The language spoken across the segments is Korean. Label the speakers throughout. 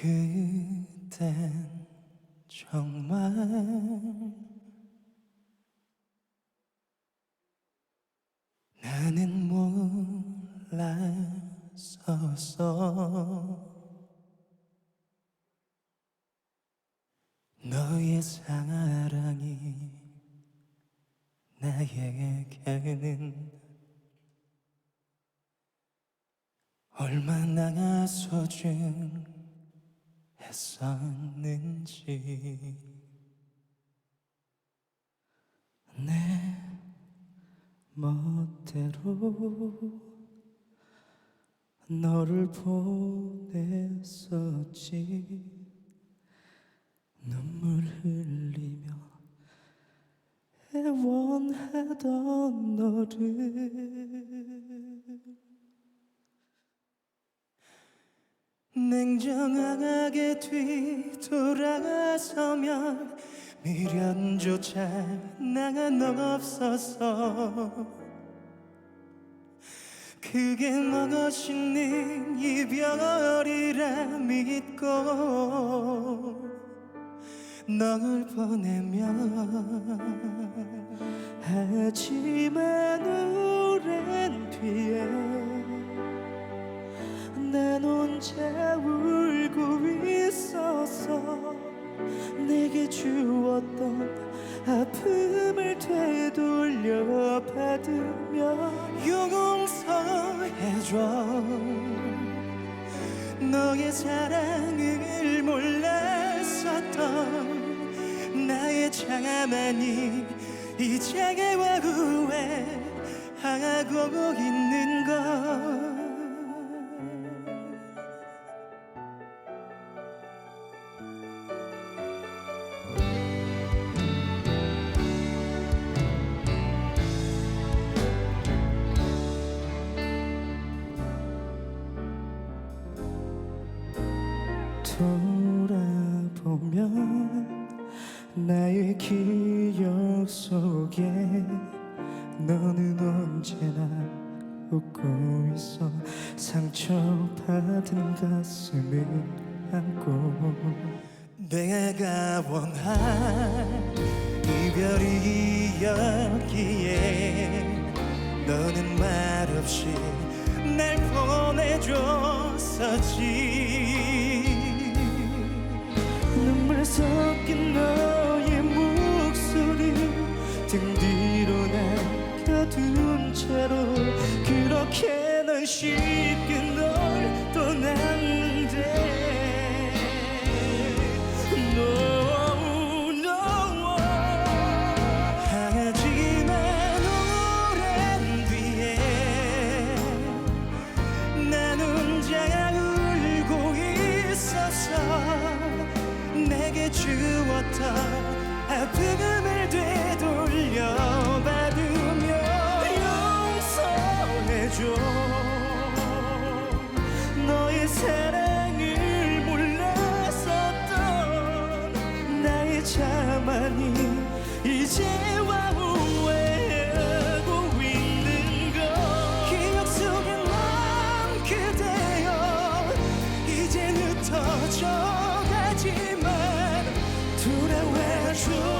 Speaker 1: 그땐 정말 나는 몰랐었어. 너의 사랑이 나에게는 얼마나 소중 했었는지. 내 멋대로 너를 보냈었지. 눈물 흘리며 애원하던 너를 냉정하게 뒤돌아서면 미련조차 나는 없어서. 그게 멋있는 이별이라 믿고 널 보내면 하지만 혼자 울고 있었어 내게 주었던 아픔을 되돌려 받으며 용서해줘. 너의 사랑을 몰랐었던 나의 자만이 이제와 후회하고 있는 것 돌아보면 나의 기억 속에 너는 언제나 웃고 있어. 상처받은 가슴을 안고. 내가 원한 이별이었기에 너는 말없이 날 보내줬었지 섞인 너의 목소리 등 뒤로 남겨둔 채로 그렇게 난쉽 주었던 아픔을 되돌려 돌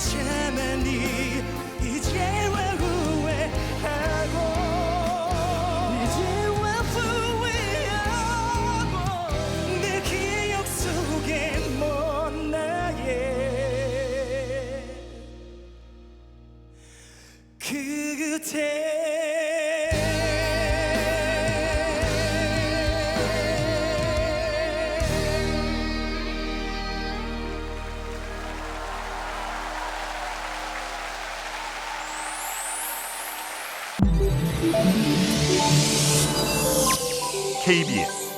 Speaker 1: 나의 자
Speaker 2: KBS